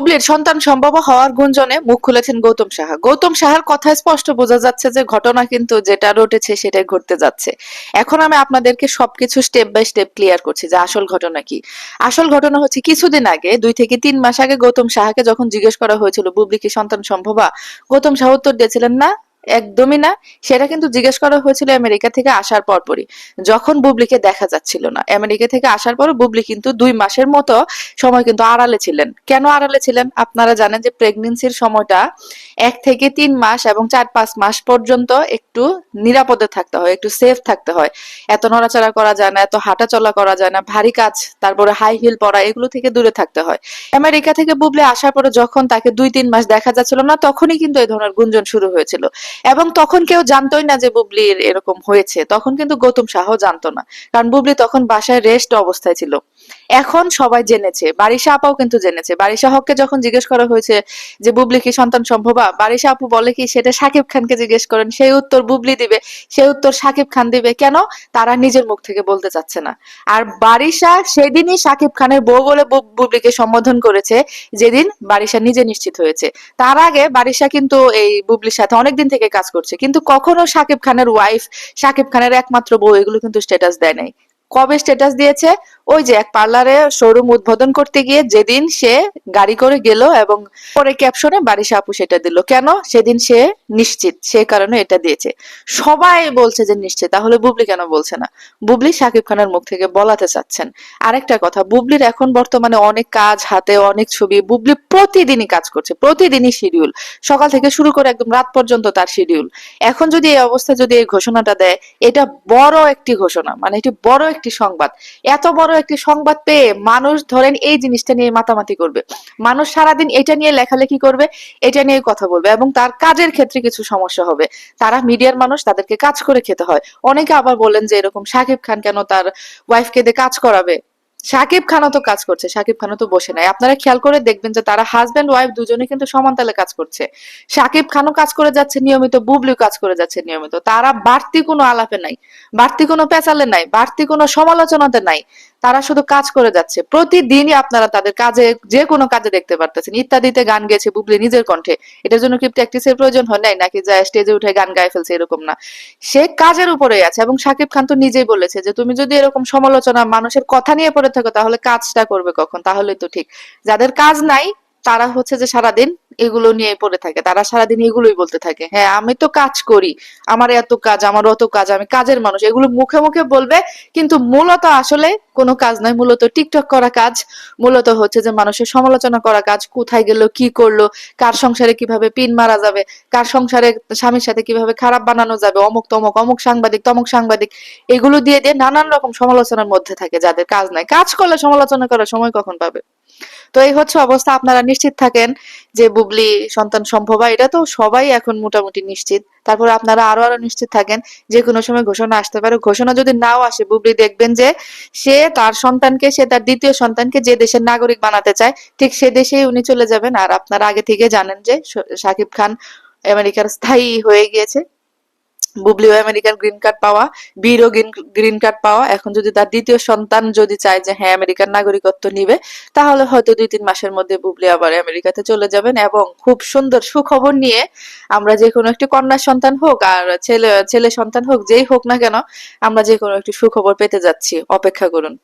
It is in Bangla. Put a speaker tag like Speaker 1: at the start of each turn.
Speaker 1: বুবলির সন্তান সম্ভব হওয়ার গুঞ্জনে মুখ খুলেছেন গৌতম সাহা। গৌতম সাহার কথা স্পষ্ট বোঝা যাচ্ছে যে ঘটনা কিন্তু যেটা রটেছে সেটাই ঘটতে যাচ্ছে। এখন আমি আপনাদেরকে সবকিছু স্টেপ বাই স্টেপ ক্লিয়ার করছি যে আসল ঘটনা কি। আসল ঘটনা হচ্ছে কিছুদিন আগে, দুই থেকে তিন মাস আগে গৌতম সাহাকে যখন জিজ্ঞেস করা হয়েছিল, বুবলি কি সন্তান সম্ভবা? গৌতম সাহা উত্তর দিয়েছিলেন, না। একদমই না। সেটা কিন্তু জিজ্ঞেস করা হয়েছিল আমেরিকা থেকে আসার পরপরই। যখন বুবলিকে দেখা যাচ্ছিল না, আমেরিকা থেকে আসার পর বুবলি কিন্তু দুই মাসের মতো সময় কিন্তু আড়ালে ছিলেন। কেন আড়ালে ছিলেন? আপনারা জানেন যে প্রেগনেন্সির সময়টা এক থেকে তিন মাস এবং চার পাঁচ মাস পর্যন্ত একটু নিরাপদে থাকতে হয়, একটু সেফ থাকতে হয়। এত নড়াচড়া করা যায় না, এত হাঁটা চলা করা যায় না, ভারী কাজ, তারপরে হাই হিল পরা, এগুলো থেকে দূরে থাকতে হয়। আমেরিকা থেকে বুবলি আসার পরে যখন তাকে দুই তিন মাস দেখা যাচ্ছিল না, তখনই কিন্তু এই ধরনের গুঞ্জন শুরু হয়েছিল। এবং তখন কেউ জানতোই না যে বুবলির এরকম হয়েছে। তখন কিন্তু গৌতম শাহ জানতো না। কারণ বুবলি তখন বাসায় রেস্ট অবস্থায় ছিল। এখন সবাই জেনেছে। বারিশা আপাও কিন্তু জেনেছে। বারিশা হককে যখন জিজ্ঞেস করা হয়েছে যে, বুবলি কি সন্তান সম্ভবা? বারিশা আপু বলে কি, সেটা সাকিব খানকে জিজ্ঞেস করেন। সেই উত্তর বুবলি দিবে। সেই উত্তর সাকিব খান দিবে। কেন? তারা নিজের মুখ থেকে বলতে চাচ্ছে না। আর বারিশা সেদিনই সাকিব খানের বউ বলে বুবলিকে সম্বোধন করেছে, যেদিন বারিশা নিজে নিশ্চিত হয়েছে। তার আগে বারিশা কিন্তু এই বুবলির সাথে অনেকদিন থেকে কাজ করছে। কিন্তু কখনো সাকিব খানের ওয়াইফ সাকিব খানের একমাত্র বউ এগুলো কিন্তু স্ট্যাটাস দেয় নাই। কবে স্ট্যাটাস দিয়েছে? ওই যে এক পার্লারে শোরুম উদ্বোধন করতে গিয়ে যেদিন সে গাড়ি করে গেল এবং পরে ক্যাপশনে বারিশা আপু সেটা দিল। কেন? সেদিন সে নিশ্চিত, সে কারণে এটা দিয়েছে। সবাই বলছে যে নিশ্চিত, তাহলে বুবলি কেন বলছে না? বুবলি সাকিব খানের মুখ থেকে বলাতে চাচ্ছেন। আরেকটা কথা, বুবলির এখন বর্তমানে অনেক কাজ হাতে, অনেক ছবি। বুবলি প্রতিদিনই কাজ করছে, প্রতিদিনই শিডিউল সকাল থেকে শুরু করে একদম রাত পর্যন্ত তার শিডিউল এখন যদি এই অবস্থা যদি এই ঘোষণাটা দেয়, এটা বড় একটি ঘোষণা। মানে এটি বড় সংবাদ। এত বড় একটি সংবাদ পেয়ে মানুষ ধরেন এই জিনিসটা নিয়ে মাতামাতি করবে। মানুষ সারাদিন এটা নিয়ে লেখালেখি করবে, এটা নিয়ে কথা বলবে এবং তার কাজের ক্ষেত্রে কিছু সমস্যা হবে। তারা মিডিয়ার মানুষ, তাদেরকে কাজ করে খেতে হয়। অনেকে আবার বলেন যে এরকম সাকিব খান কেন তার ওয়াইফকে দিয়ে কাজ করাবে? সাকিব খানও তো কাজ করছে, সাকিব খানও তো বসে নাই। আপনারা খেয়াল করে দেখবেন যে তারা হাজবেন্ড ওয়াইফ দুজনে কিন্তু সমান তালে কাজ করছে। সাকিব খানও কাজ করে যাচ্ছে, নিয়মিত বুবলিও কাজ করে যাচ্ছে নিয়মিত। তারা বাড়তি কোনো আলাপে নাই, বাড়তি কোনো পেঁচালে নাই, বাড়তি কোনো সমালোচনাতে নাই। তারা শুধু কাজ করে যাচ্ছে। প্রতিদিনই আপনারা তাদের কাজে, যে কোনো কাজে দেখতে পারতেছেন। ইত্যাদিতে গান গেয়েছে বুবলি নিজের কণ্ঠে। এটার জন্য কি প্র্যাকটিসের প্রয়োজন হয় নাই? নাকি যায় স্টেজে উঠে গান গায়ে ফেলছে এরকম না? সে কাজের উপরেই আছে এবং সাকিব খান তো নিজেই বলেছে যে, তুমি যদি এরকম সমালোচনা মানুষের কথা নিয়ে পড়ে থাকো তাহলে কাজটা করবে কখন? তাহলে তো ঠিক। যাদের কাজ নাই তারা হচ্ছে যে সারাদিন এগুলো নিয়ে পড়ে থাকে। তারা সারাদিন এগুলোই বলতে থাকে। হ্যাঁ আমি তো কাজ করি। আমার এত কাজ, আমার অত কাজ, আমি কাজের মানুষ। এগুলো মুখে মুখে বলবে, কিন্তু মূলত আসলে কোনো কাজ নয়। মূলত টিকটক করা কাজ, মূলত হচ্ছে যে মানুষের সমালোচনা করা কাজ, কোথায় গেল, কি করল, কার সংসারে কীভাবে পিন মারা যাবে, কার সংসারে স্বামীর সাথে কীভাবে খারাপ বানানো যাবে, অমুক তমুক, অমুক সাংবাদিক, তমুক সাংবাদিক, এগুলো দিয়ে দিয়ে নানান রকম সমালোচনার মধ্যে থাকে যাদের কাজ নাই। কাজ করলে সমালোচনা করার সময় কখন পাবে? তো এই হচ্ছে অবস্থা, আপনারা নিশ্চিত থাকেন যে বুবলি সন্তান সম্ভব, এটা তো সবাই এখন মোটামুটি নিশ্চিত। তারপর আপনারা আরও আরও নিশ্চিত থাকেন যে কোনো সময় ঘোষণা আসতে পারে। ঘোষণা যদি নাও আসে, বুবলি দেখবেন যে সে তার সন্তানকে, সে তার দ্বিতীয় সন্তানকে যে দেশের নাগরিক বানাতে চায়, ঠিক সে দেশেই উনি চলে যাবেন। আর আপনারা আগে থেকে জানেন যে সাকিব খান আমেরিকার স্থায়ী হয়ে গিয়েছে। বুবলিও আমেরিকার গ্রিন কার্ড পাওয়া বীরও গ্রিন কার্ড পাওয়া। এখন যদি তার দ্বিতীয় সন্তান যদি চায় যে হ্যাঁ আমেরিকার নাগরিকত্ব নিবে, তাহলে হয়তো দুই তিন মাসের মধ্যে বুবলি আবার আমেরিকাতে চলে যাবেন এবং খুব সুন্দর সুখবর নিয়ে আমরা যে কোনো একটি কন্যা সন্তান হোক আর ছেলে ছেলে সন্তান হোক, যেই হোক না কেন, আমরা যে কোনো একটি সুখবর পেতে যাচ্ছি। অপেক্ষা করুন।